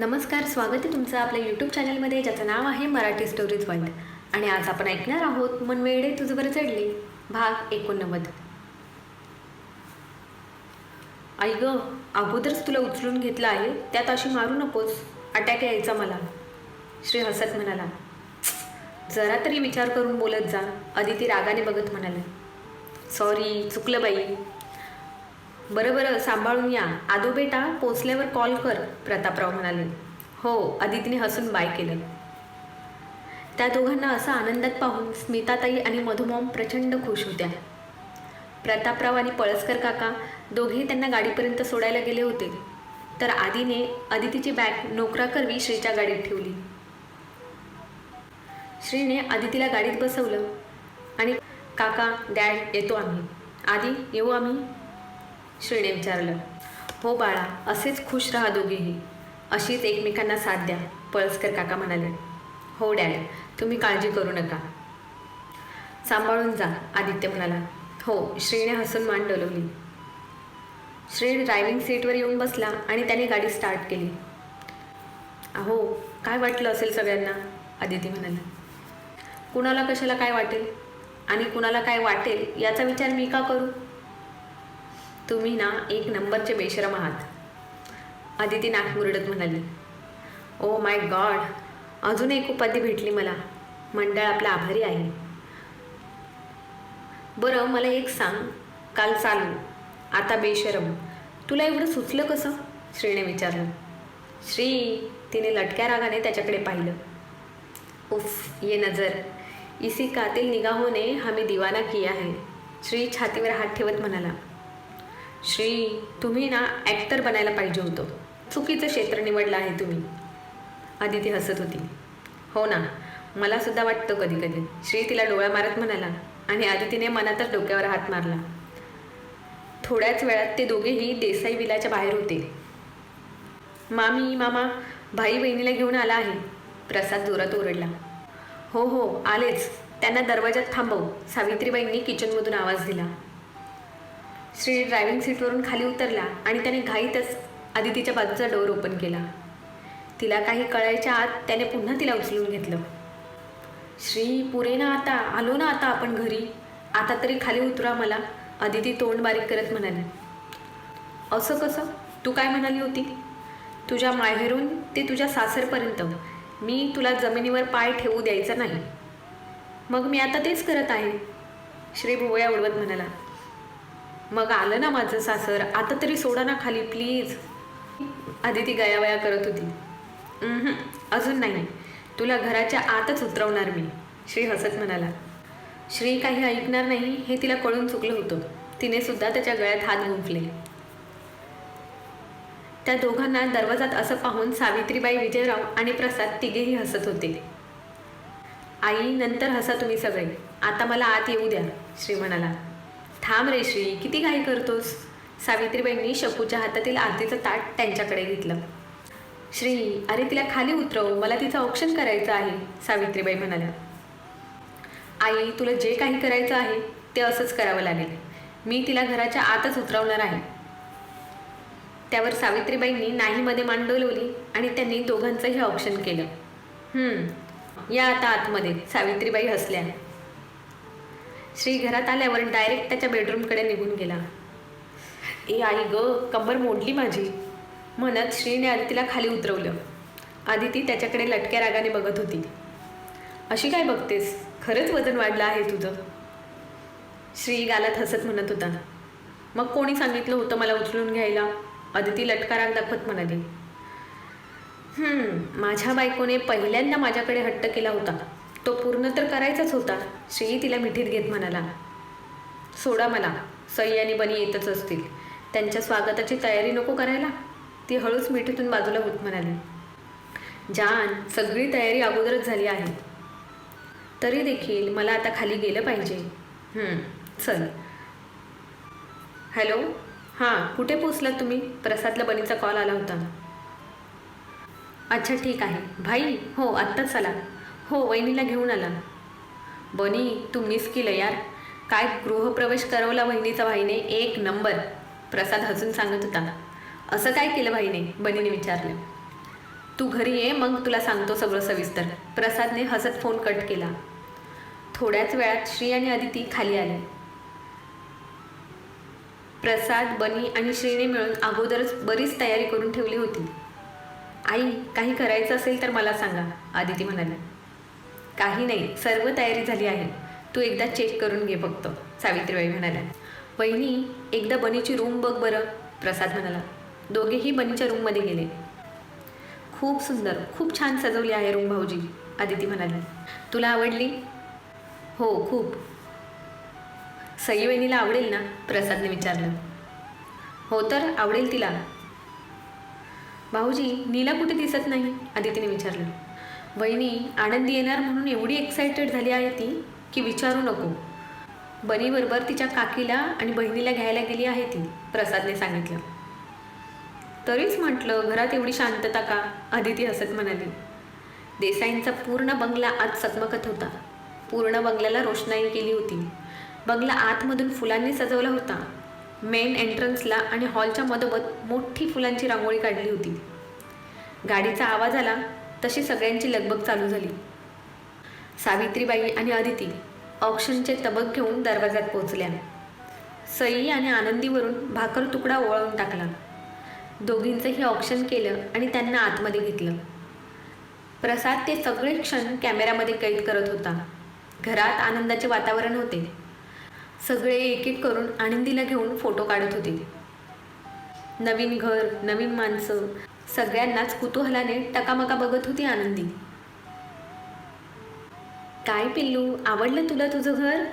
नमस्कार स्वागत आहे तुमचं आपल्या यूट्यूब चॅनलमध्ये ज्याचं नाव आहे मराठी स्टोरीज वर्ल्ड आणि आज आपण ऐकणार आहोत मन वेडे तुझवर चढले भाग एकोणनव्वद. आई ग अगोदरच तुला उचलून घेतलं आहे त्यात अशी मारू नकोस अटॅक यायचा मला. श्री हसत म्हणाला. जरा तरी विचार करून बोलत जा अदिती रागाने बघत म्हणाले. सॉरी चुकलं बाई. बरं बरं सांभाळून या. आदो बेटा पोचल्यावर कॉल कर प्रतापराव म्हणाले. हो अदितीने हसून बाय केलं. त्या दोघांना असं आनंदात पाहून स्मिताताई आणि मधुमोम प्रचंड खुश होत्या. प्रतापराव आणि पळसकर काका दोघेही त्यांना गाडीपर्यंत सोडायला गेले होते. तर आदीने अदितीची बॅग नोकराकरवी श्रीच्या गाडीत ठेवली. श्रीने आदितीला गाडीत बसवलं आणि काका डॅड येतो आम्ही. आधी येऊ आम्ही? श्रीने विचारलं हो बाळा असेच खुश राहा दोघेही. अशीच एकमेकांना साथ द्या पळसकर काका म्हणाले. हो डॅड तुम्ही काळजी करू नका. सांभाळून जा आदित्य म्हणाला. हो श्रीने हसून मान डोलवली. श्री ड्रायव्हिंग सीटवर येऊन बसला आणि त्याने गाडी स्टार्ट केली. अहो काय वाटलं असेल सगळ्यांना? आदिती म्हणाला. कुणाला कशाला काय वाटेल? आणि कुणाला काय वाटेल याचा विचार मी का करू? तुम्ही ना एक नंबरचे बेशरम आहात. आदिती नाकमुरडत म्हणाली ओ माय गॉड अजून एक उपाधी भेटली मला. मंडळ आपला आभारी आहे. बरं मला एक सांग. काल चालू. आता बेशरम. तुला एवढं सुचलं कसं? श्रीने विचारलं. श्री तिने लटक्या रागाने त्याच्याकडे पाहिलं. उफ ये नजर. इसी कातिल निगाहोने हमें दिवाना किया है. श्री छातीवर हात ठेवत म्हणाला. श्री तुम्ही ना ॲक्टर बनायला पाहिजे होतं. चुकीचं क्षेत्र निवडलं आहे तुम्ही. आदिती हसत होती. हो ना मला सुद्धा वाटतं कधी कधी श्री तिला डोळा मारत म्हणाला आणि आदितीने मनातच डोक्यावर हात मारला. थोड्याच वेळात ते दोघेही देसाई विलाच्या बाहेर होते. मामी मामा भाई बहिणीला घेऊन आला आहे. प्रसाद जोरात ओरडला. हो हो आलेच. त्यांना दरवाजात थांबव. सावित्रीबाईंनी किचनमधून आवाज दिला. श्री ड्रायव्हिंग सीटवरून खाली उतरला आणि त्याने घाईतच आदितीच्या बाजूचा डोर ओपन केला. तिला काही कळायच्या आत त्याने पुन्हा तिला उचलून घेतलं. श्री पुरे ना आता आलो ना आता आपण घरी. आता तरी खाली उतरा मला अदिती तोंड बारीक करत म्हणाली. असं कसं? तू काय म्हणाली होती? तुझ्या माहेरून ते तुझ्या सासरपर्यंत. मी तुला जमिनीवर पाय ठेवू द्यायचा नाही. मग मी आता तेच करत आहे. श्री भुवया उडवत म्हणाला. मग आलं ना माझं सासर. आता तरी सोडा ना खाली प्लीज आधी ती गयावया करत होती. अजून नाही. तुला घराच्या आतच उतरवणार मी श्री हसत म्हणाला. श्री काही ऐकणार नाही हे तिला कळून चुकलं होतं. तिने सुद्धा त्याच्या गळ्यात हात गुंफले. त्या दोघांना दरवाजात असं पाहून सावित्रीबाई विजयराव आणि प्रसाद तिघेही हसत होते. आई नंतर हसा तुम्ही सगळे. आता मला आत येऊ द्या श्री म्हणाला. थांब रे श्री किती घाई करतोस? सावित्रीबाईंनी शकूच्या हातातील आरतीचं ताट त्यांच्याकडे घेतलं. श्री अरे तिला खाली उतरव मला तिचं ऑप्शन करायचं आहे सावित्रीबाई म्हणाल्या. आई तुला जे काही करायचं आहे ते असंच करावं लागेल. मी तिला घराच्या आतच उतरवणार आहे. त्यावर सावित्रीबाईंनी नाहीमध्ये मान डोलवली आणि त्यांनी दोघांचंही ऑप्शन केलं. या आता आतमध्ये सावित्रीबाई हसल्या. श्री घरात आल्यावर डायरेक्ट त्याच्या बेडरूमकडे निघून गेला. ए आई ग कंबर मोडली माझी. म्हणत श्रीने आदितीला खाली उतरवलं. आदिती त्याच्याकडे लटक्या रागाने बघत होती. अशी काय बघतेस? खरंच वजन वाढलं आहे तुझं. श्री गालात हसत म्हणत होता. मग कोणी सांगितलं होतं मला उचलून घ्यायला? अदिती लटका राग दाखवत म्हणाली. माझ्या बायकोने पहिल्यांदा माझ्याकडे हट्ट केला होता. तो पूर्ण तर करायचाच होता. श्री तिला मिठीत घेत म्हणाला सोडा मला सई आणि बनी येतच असतील. त्यांच्या स्वागताची तयारी नको करायला. ती हळूच मिठीतून बाजूला होत म्हणाली जान सगळी तयारी अगोदरच झाली आहे. तरी देखील मला आता खाली गेलं पाहिजे. चल. हॅलो हां कुठे पोचलात तुम्ही? प्रसादला बनीचा कॉल आला होता. अच्छा ठीक आहे. भाई हो आत्ताच आला. हो वहिनीला घेऊन आला बनी तू मिस केलं यार. काय गृहप्रवेश करवला वहिनीचा भाईने? एक नंबर प्रसाद हसून सांगत होता. असं काय केलं भाईने? बनीने विचारलं. तू घरी ये मग तुला सांगतो सगळं सविस्तर. प्रसादने हसत फोन कट केला. थोड्याच वेळात श्री आणि अदिती खाली आले. प्रसाद बनी आणि श्रीने मिळून अगोदरच बरीच तयारी करून ठेवली होती. आई काही करायचं असेल तर मला सांगा आदिती म्हणाल्या काही नाही सर्व तयारी झाली आहे. तू एकदा चेक करून घे फक्त सावित्रीबाई म्हणाल्या. वहिनी एकदा बनीची रूम बघ बरं प्रसाद म्हणाला. दोघेही बनीच्या रूममध्ये गेले. खूप सुंदर खूप छान सजवली आहे रूम भाऊजी आदिती म्हणाली. तुला आवडली? हो खूप. सई वहिनीला आवडेल ना? प्रसादने विचारलं. हो तर आवडेल तिला. भाऊजी नीला कुठे दिसत नाही? आदितीने विचारलं. वहिनी आनंदी येणार म्हणून एवढी एक्सायटेड झाली आहे ती की विचारू नको. बनीबरोबर तिच्या काकीला आणि बहिणीला घ्यायला गेली आहे ती प्रसादने सांगितलं. तरीच म्हटलं घरात एवढी शांतता का? आदिती हसत म्हणाली. देसाईंचा पूर्ण बंगला आत चकमकत होता. पूर्ण बंगल्याला रोषणाई केली होती. बंगला आतमधून फुलांनी सजवला होता. मेन एंट्रन्सला आणि हॉलच्या मधोमध मोठी फुलांची रांगोळी काढली होती. गाडीचा आवाज आला तशी सगळ्यांची लगबग चालू झाली. सावित्रीबाई आणि अदिती ऑक्शनचे तबक घेऊन दरवाजात पोचल्या सई आणि आनंदीवरून भाकर तुकडा ओळवून टाकला. दोघींचंही ऑप्शन केलं आणि त्यांना आतमध्ये घेतलं. प्रसाद ते सगळे क्षण कॅमेऱ्यामध्ये कैद करत होता. घरात आनंदाचे वातावरण होते. सगळे एक एक करून आनंदीला घेऊन फोटो काढत होते. नवीन घर नवीन माणसं सगळ्यांनाच कुतूहलाने टकामका बघत होती आनंदी. काय पिल्लू आवडलं तुला तुझं घर?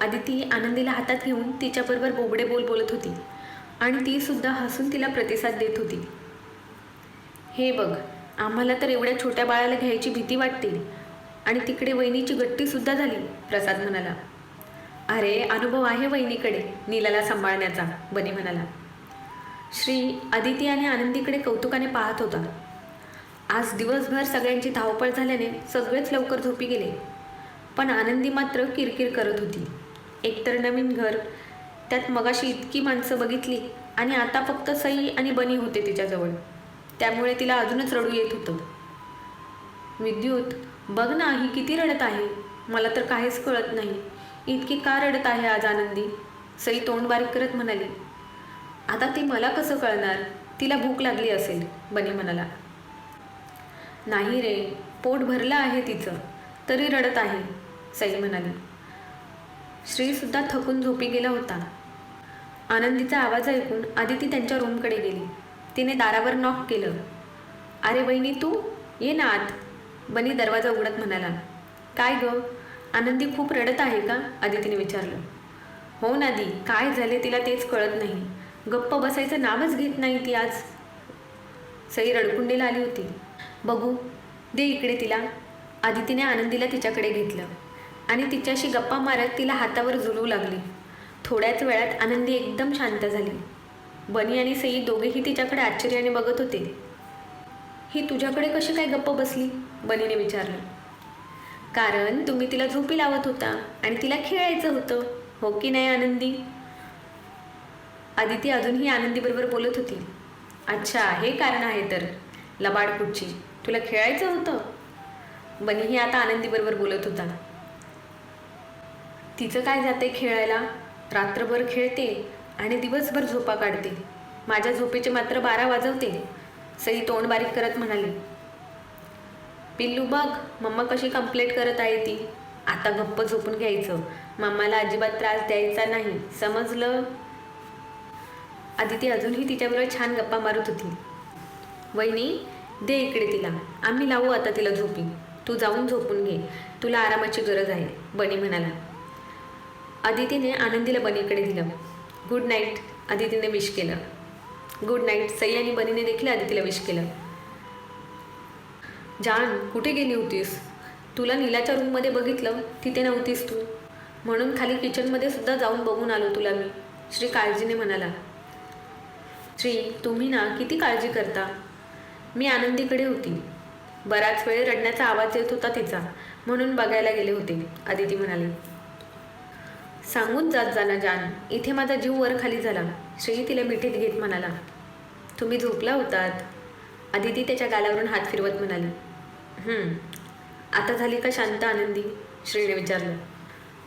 आदिती आनंदीला हातात घेऊन तिच्याबरोबर बोबडे बोल बोलत होती आणि ती सुद्धा हसून तिला प्रतिसाद देत होती. हे बघ आम्हाला तर एवढ्या छोट्या बाळाला घ्यायची भीती वाटते आणि तिकडे वहिनीची गट्टीसुद्धा झाली प्रसाद म्हणाला. अरे अनुभव आहे वहिनीकडे नीलाला सांभाळण्याचा बनी म्हणाला. श्री अदिती आणि आनंदीकडे कौतुकाने पाहत होता. आज दिवसभर सगळ्यांची धावपळ झाल्याने सगळेच लवकर झोपी गेले. पण आनंदी मात्र किरकिर करत होती. एकतर नवीन घर त्यात मगाशी इतकी माणसं बघितली आणि आता फक्त सई आणि बनी होते तिच्याजवळ. त्यामुळे तिला अजूनच रडू येत होतं. विद्युत बघ ना ही किती रडत आहे. मला तर काहीच कळत नाही. इतकी का रडत आहे आज आनंदी? सई तोंड बारीक करत म्हणाली. आता ती मला कसं कळणार? तिला भूक लागली असेल बनी म्हणाला. नाही रे पोट भरलं आहे तिचं. तरी रडत आहे सई म्हणाली. श्रीसुद्धा थकून झोपी गेला होता. आनंदीचा आवाज ऐकून आदिती त्यांच्या रूमकडे गेली. तिने दारावर नॉक केलं. अरे बहिणी तू? ये ना आत. बनी दरवाजा उघडत म्हणाला. काय ग? आनंदी खूप रडत आहे का? आदितीने विचारलं. हो नादी काय झाले तिला तेच कळत नाही. गप्प बसायचं नावच घेत नाही ती आज. सई रडकुंडीला आली होती. बघू दे इकडे तिला. आदितीने आनंदीला तिच्याकडे घेतलं आणि तिच्याशी गप्पा मारत तिला हातावर झुलवू लागली. थोड्याच वेळात आनंदी एकदम शांत झाली. बनी आणि सई दोघेही तिच्याकडे आश्चर्याने बघत होते. ही तुझ्याकडे कशी काय गप्प बसली? बनीने विचारलं. कारण तुम्ही तिला झोपी लावत होता आणि तिला खेळायचं होतं. हो की नाही आनंदी? आदिती अजूनही आनंदीबरोबर बोलत होती. अच्छा हे कारण आहे तर. लबाडकुटची तुला खेळायचं होतं? बनीही आता आनंदीबरोबर बोलत होता. तिचं काय जाते खेळायला? रात्रभर खेळते आणि दिवसभर झोपा काढते. माझ्या झोपेचे मात्र बारा वाजवते सई तोंड बारीक करत म्हणाली. पिल्लू बघ मम्मा कशी कंप्लेंट करत आहे ती. आता गप्प झोपून घ्यायचं. मम्माला अजिबात त्रास द्यायचा नाही. समजलं? आदिती अजूनही तिच्याबरोबर छान गप्पा मारत होती. वहिनी दे इकडे तिला. आम्ही लावू आता तिला झोपी. तू जाऊन झोपून घे. तुला आरामाची गरज आहे बनी म्हणाला. आदितीने आनंदीला बनीकडे दिलं. गुड नाईट आदितीने विश केलं. गुड नाईट सई आणि बनीने देखील आदितीला विश केलं. जान कुठे गेली होतीस? तुला नीलाच्या रूममध्ये बघितलं तिथे नव्हतीस तू. म्हणून खाली किचनमध्ये सुद्धा जाऊन बघून आलो तुला मी श्री काळजीने म्हणाला. श्री तुम्ही ना किती काळजी करता? मी आनंदीकडे होती. बराच वेळ रडण्याचा आवाज येत होता तिचा. म्हणून बघायला गेले होते. आदिती म्हणाली सांगून जात जाना जान. इथे माझा जीव वर खाली झाला. श्री तिला मिठीत घेत म्हणाला तुम्ही झोपला होतात? आदिती त्याच्या गालावरून हात फिरवत म्हणाली आता झाली का शांत आनंदी? श्रीने विचारलं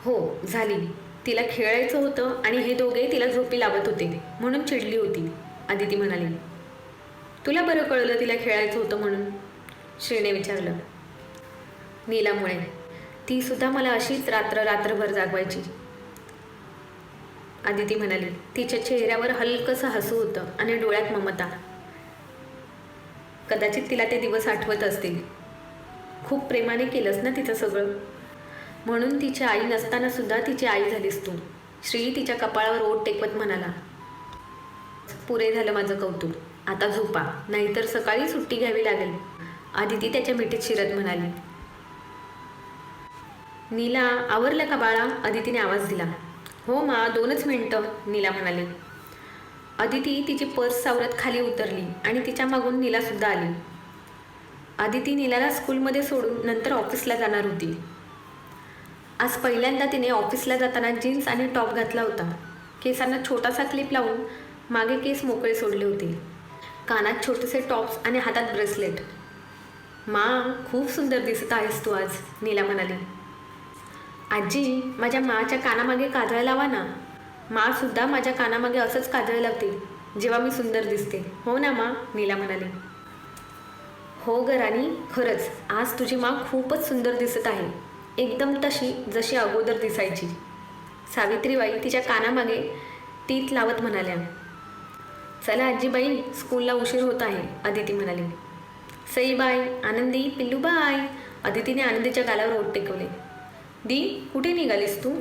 हो झाली. तिला खेळायचं होतं आणि हे दोघे तिला झोपी लावत होते. म्हणून चिडली होती. आदिती म्हणाली तुला बरं कळलं तिला खेळायचं होतं म्हणून? श्रीने विचारलं. नीलामुळे. ती सुद्धा मला अशीच रात्र रात्रभर जागवायची. आदिती म्हणाली तिच्या चेहऱ्यावर हलकंसं हसू होतं आणि डोळ्यात ममता. कदाचित तिला ते दिवस आठवत असतील. खूप प्रेमाने केलंस ना तिचं सगळं? म्हणून तिची आई नसताना सुद्धा तिची आई झालीस तू. श्री तिच्या कपाळावर ओट टेकवत म्हणाला पुरे झालं माझं कौतुक. आता झोपा नाहीतर सकाळी सुट्टी घ्यावी लागेल. आदिती त्याच्या मिठीत शिरत म्हणाली. नीला आवरलं का बाळा? अदितीने आवाज दिला. हो मा दोनच मिनटं नीला म्हणाली. अदिती तिची पर्स सावरत खाली उतरली आणि तिच्या मागून नीलासुद्धा आली. आदिती नीलाला स्कूलमध्ये सोडून नंतर ऑफिसला जाणार होती. आज पहिल्यांदा तिने ऑफिसला जाताना जीन्स आणि टॉप घातला होता. केसांना छोटासा क्लिप लावून मागे केस मोकळे सोडले होते. कानात छोटेसे टॉप्स आणि हातात ब्रेसलेट. मा खूप सुंदर दिसत आहेस तू आज नीला म्हणाली. आजी माझ्या माच्या कानामागे काजळ लावा ना. मा सुद्धा माझ्या कानामागे असंच काजळ लावते जेव्हा मी सुंदर दिसते. हो ना मा? नीला म्हणाली. हो ग राणी खरंच आज तुझी मा खूपच सुंदर दिसत आहे. एकदम तशी जशी अगोदर दिसायची. सावित्रीबाई तिच्या कानामागे टीत लावत म्हणाल्या. चला आजीबाई स्कूलला उशीर होत आहे अदिती म्हणाली. सई बाय आनंदी पिल्लू बाय अदितीने आनंदीच्या गालावर ओट टेकवले. दी कुठे निघालीस तू?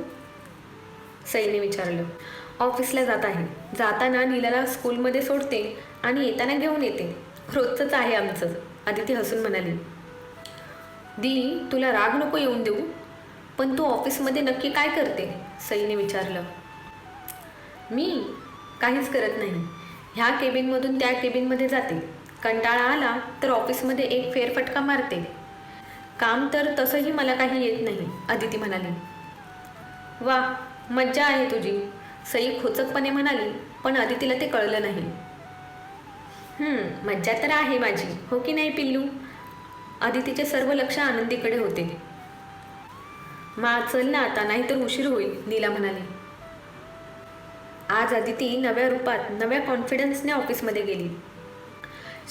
सईने विचारलं. ऑफिसला जात आहे. जाताना नीलाला स्कूलमध्ये सोडते आणि येताना घेऊन येते. रोजचंच आहे आमचं अदिती हसून म्हणाली. दी तुला राग नको येऊन देऊ पण तू ऑफिसमध्ये नक्की काय करते? सईने विचारलं. मी काहीच करत नाही. ह्या केबिनमधून त्या केबिनमध्ये जाते. कंटाळा आला तर ऑफिसमध्ये एक फेरफटका मारते. काम तर तसंही मला काही येत नाही अदिती म्हणाली. वा मज्जा आहे तुझी सई खोचकपणे म्हणाली पण अदितीला ते कळलं नाही. मज्जा तर आहे माझी हो की नाही पिल्लू? अदितीचे सर्व लक्ष आनंदीकडे होते. मा चल ना आता नाहीतर उशीर होईल नीला म्हणाली. आज अदिती नव्या रूपात नव्या कॉन्फिडन्सने ऑफिसमध्ये गेली.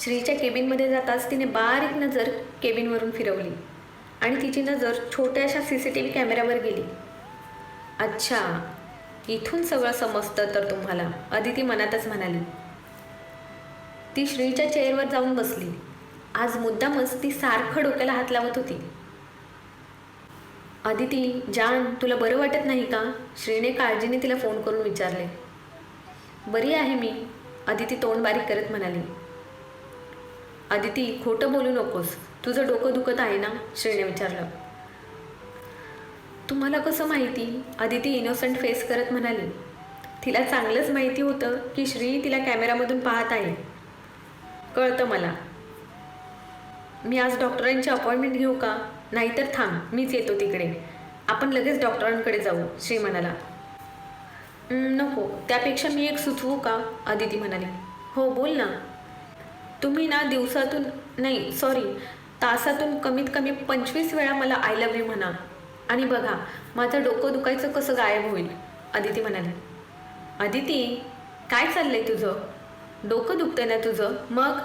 श्रीच्या केबिनमध्ये जाताच तिने बारीक नजर केबिनवरून फिरवली आणि तिची नजर छोट्याशा सी सी टी व्ही कॅमेऱ्यावर गेली. अच्छा इथून सगळं समजतं तर तुम्हाला अदिती मनातच म्हणाली. ती श्रीच्या चेअरवर जाऊन बसली. आज मुद्दामच ती सारखं डोक्याला हात लावत होती. अदिती जान तुला बरं वाटत नाही का? श्रीने काळजीने तिला फोन करून विचारले. बरी आहे मी. आदिती तोंड बारीक करत म्हणाली. अदिती खोटं बोलू नकोस. तुझं डोकं दुखत आहे ना? श्रीने विचारलं. तुम्हाला कसं माहिती? आदिती इनोसंट फेस करत म्हणाली. तिला चांगलंच माहिती होतं की श्री तिला कॅमेरामधून पाहत आहे. कळतं मला. मी आज डॉक्टरांची अपॉइंटमेंट घेऊ का? नाहीतर थांब मीच येतो तिकडे. आपण लगेच डॉक्टरांकडे जाऊ श्री म्हणाला. नको. त्यापेक्षा मी एक सुचवू का? अदिती म्हणाली. हो बोल ना. तुम्ही ना दिवसातून नाही सॉरी तासातून कमीत कमी पंचवीस वेळा मला आय लव्ह यू म्हणा. आणि बघा माझं डोकं दुखायचं कसं गायब होईल? अदिती म्हणाली. अदिती काय चाललंय तुझं? डोकं दुखतंय ना तुझं? मग?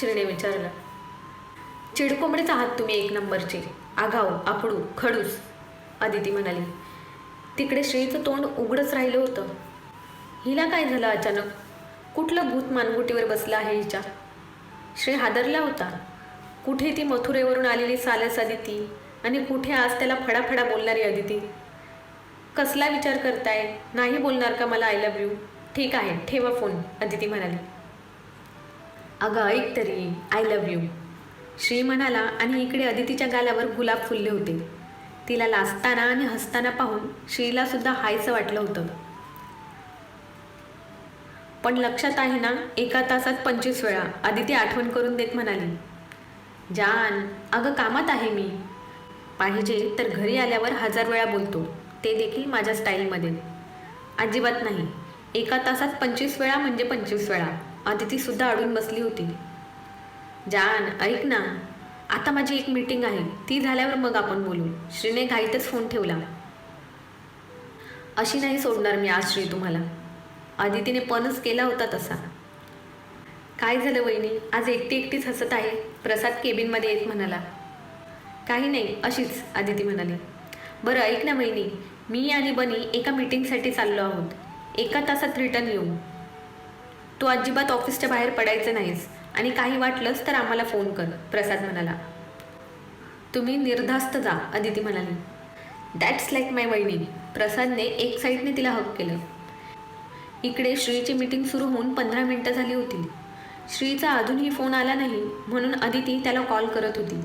श्रीने विचारलं. चिडकोंबडेच आहात तुम्ही एक नंबरचे. आघाऊ आपडू खडूस. अदिती म्हणाली. तिकडे श्रीचं तोंड उघडच राहिलं होतं. हिला काय झालं अचानक? कुठलं भूत मानगुटीवर बसलं आहे हिच्या? श्री हादरला होता. कुठे ती मथुरेवरून आलेली सालस अदिती आणि कुठे आज त्याला फडाफडा बोलणारी अदिती कसला विचार करताय? नाही बोलणार का मला आय लव्ह यू ठीक आहे ठेवा फोन अदिती म्हणाली. अगं ऐक तरी आय लव्ह यू श्री म्हणाला आणि इकडे अदितीच्या गालावर गुलाब फुलले होते. तिला लाजताना आणि हसताना पाहून श्रीला सुद्धा हायचं वाटलं होतं. पण लक्षात आहे ना एका तासात पंचवीस वेळा. आदिती आठवण करून देत म्हणाली जान अगं कामात आहे मी. पाहिजे तर घरी आल्यावर हजार वेळा बोलतो. ते देखील माझ्या स्टाईलमध्ये. अजिबात नाही. एका तासात पंचवीस वेळा म्हणजे पंचवीस वेळा. आदितीसुद्धा अडून बसली होती. जान ऐक ना. आता माझी एक मीटिंग आहे. ती झाल्यावर मग आपण बोलू. श्रीने घाईतच फोन ठेवला. अशी नाही सोडणार मी आज श्री तुम्हाला. आदितीने पणच केला होता तसा. काय झालं वहिनी? आज एकटी एकटीच हसत आहे. प्रसाद केबिनमध्ये येत म्हणाला. काही नाही अशीच आदिती म्हणाली. बरं ऐक ना वहिनी. मी आणि बनी एका मीटिंगसाठी चाललो आहोत. एका तासात रिटर्न येऊ. तू अजिबात ऑफिसच्या बाहेर पडायचं नाहीस. आणि काही वाटलंच तर आम्हाला फोन कर प्रसाद म्हणाला. तुम्ही निर्धास्त जा अदिती म्हणाली. दॅट्स लाईक माय वहिनी. प्रसादने एक साईडने तिला हक केलं. इकडे श्रीची मीटिंग सुरू होऊन पंधरा मिनटं झाली होती. श्रीचा अजूनही फोन आला नाही म्हणून अदिती त्याला कॉल करत होती.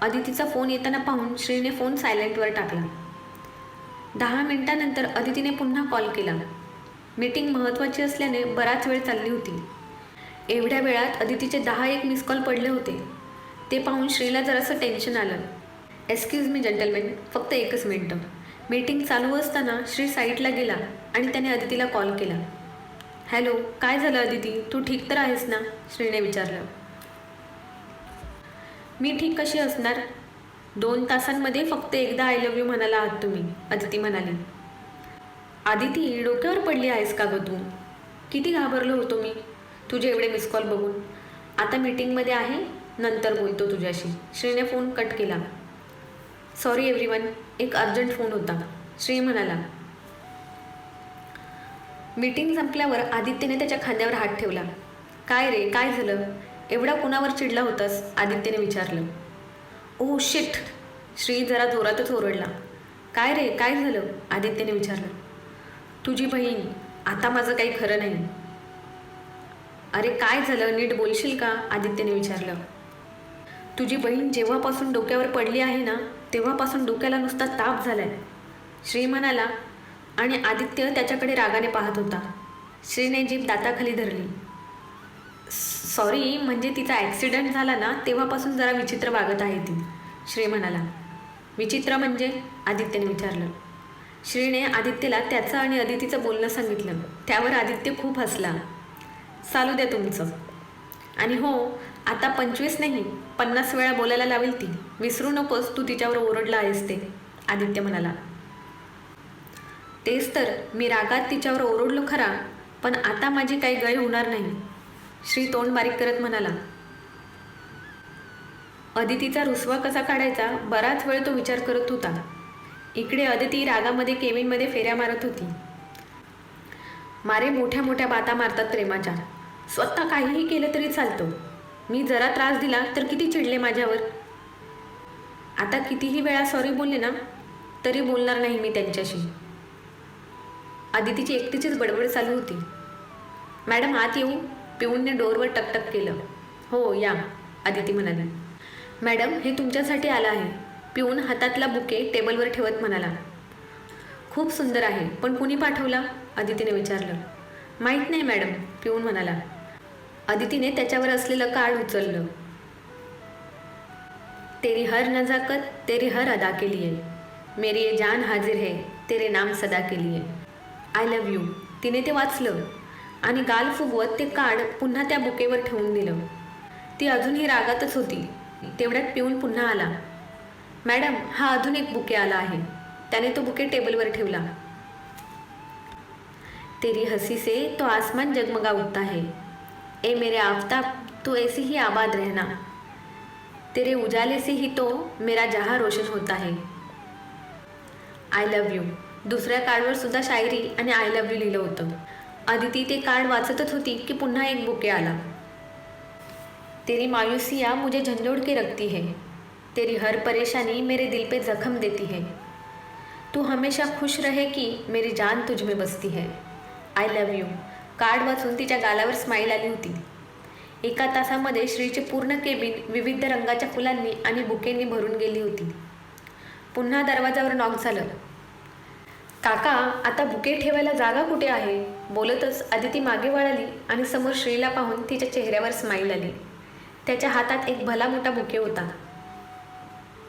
अदितीचा फोन येताना पाहून श्रीने फोन सायलेंटवर टाकला. दहा मिनिटानंतर अदितीने पुन्हा कॉल केला. मीटिंग महत्त्वाची असल्याने बराच वेळ चालली होती. एवढ्या वेळात अदितीचे दहा एक मिस कॉल पडले होते. ते पाहून श्रीला जरासं टेन्शन आलं. एक्सक्यूज मी जंटलमॅन फक्त एकच मिनटं. मीटिंग चालू असताना श्री साईटला गेला आणि त्याने अदितीला कॉल केला. हॅलो काय झालं अदिती? तू ठीक तर आहेस ना? श्रीने विचारलं. मी ठीक कशी असणार? दोन तासांमध्ये फक्त एकदा आय लव्ह यू म्हणाला आहात तुम्ही अदिती म्हणाली. आदिती डोक्यावर पडली आहेस का गं तू? किती घाबरलो होतो मी. तुझे एवढे मिस कॉल बघून. आता मीटिंगमध्ये आहे नंतर बोलतो तुझ्याशी. श्रीने फोन कट केला. सॉरी एव्हरीवन एक अर्जंट फोन होता. श्री म्हणाला मीटिंग संपल्यावर आदित्यने त्याच्या खांद्यावर हात ठेवला. काय रे काय झालं? एवढा कुणावर चिडला होतास? आदित्यने विचारलं. Oh, ओ शिट श्री जरा जोरातच ओरडला. काय रे काय झालं? आदित्यने विचारलं. तुझी बहीण आता माझं काही खरं नाही. अरे काय झालं? नीट बोलशील का? आदित्यने विचारलं. तुझी बहीण जेव्हापासून डोक्यावर पडली आहे ना तेव्हापासून डोक्याला नुसता ताप झालाय. श्री म्हणाला आणि आदित्य त्याच्याकडे रागाने पाहत होता. श्रीने जीभ दाताखाली धरली. सॉरी म्हणजे तिचा ॲक्सिडेंट झाला ना तेव्हापासून जरा विचित्र वागत आहे ती. श्री म्हणाला. विचित्र म्हणजे? आदित्यने विचारलं. श्रीने आदित्यला त्याचं आणि अदितीचं बोलणं सांगितलं. त्यावर आदित्य खूप हसला. चालू द्या तुमचं. आणि हो आता पंचवीस नाही पन्नास वेळा बोलायला लावेल ती. विसरू नकोस तू तिच्यावर ओरडला आहेस ते आदित्य म्हणाला. तेच तर मी रागात तिच्यावर ओरडलो खरा पण आता माझी काही गय होणार नाही श्री तोंड बारीक करत म्हणाला. अदितीचा रुसवा कसा काढायचा बराच वेळ तो विचार करत होता. इकडे अदिती रागामध्ये केविनमध्ये फेऱ्या मारत होती. मारे मोठ्या मोठ्या बाता मारतात प्रेमाच्या स्वतः काहीही केलं तरी चालतं. मी जरा त्रास दिला तर किती चिडले माझ्यावर. आता कितीही वेळा सॉरी बोलले ना तरी बोलणार नाही मी त्यांच्याशी. आदितीची एकटीचीच बडबड चालू होती. मॅडम आत येऊ. पिऊनने डोरवर टकटक केलं. हो या आदिती म्हणाली. मॅडम हे तुमच्यासाठी आलं आहे. पिऊन हातातला बुके टेबलवर ठेवत म्हणाला खूप सुंदर आहे पण कुणी पाठवला? आदितीने विचारलं. माहीत नाही मॅडम पिऊन म्हणाला. आदितीने त्याच्यावर असलेलं कार्ड उचललं. तेरी हर नजाकत तेरी हर अदा के लिए. मेरी ये जान हाजिर है तेरे नाम सदा के लिए. आय लव्ह यू तिने ते वाचलं आणि गाल फुगवत ते कार्ड पुन्हा त्या बुकेवर ठेवून दिलं. ती अजूनही रागातच होती. तेवढ्यात पिऊन पुन्हा आला. मॅडम हा अजून एक बुके आला आहे. त्याने तो बुके टेबलवर ठेवला. तेरी हसी से तो आसमान जगमगा उठता है. ए मेरे आफताब तू ऐसे ही आबाद रहना. तेरे उजाले से ही तो मेरा जहा रोशन होता है. आय लव्ह यू दुसऱ्या कार्डवर सुद्धा शायरी आणि आय लव्ह यू लिहिलं होतं. आदिती ते कार्ड वाचतच होती की पुन्हा एक बुके आला. तेरी मायूसिया मुझे झंझोड़ के रखती है. तेरी हर परेशानी मेरे दिल पे जख्म देती है। तू हमेशा खुश रहे की मेरी जान तुझ में बसती है। आय लव यू कार्ड वाचून तिच्या गालावर स्माईल आली होती. एका तासामध्ये श्रीचे पूर्ण केबिन विविध रंगाच्या फुलांनी आणि बुकेंनी भरून गेली होती. पुन्हा दरवाजावर नॉक झालं. काका आता बुके ठेवायला जागा कुठे आहे? बोलतच आदिती मागे वळाली आणि समोर श्रीला पाहून तिच्या चेहऱ्यावर स्माईल आली. त्याच्या हातात एक भला मोठा बुके होता.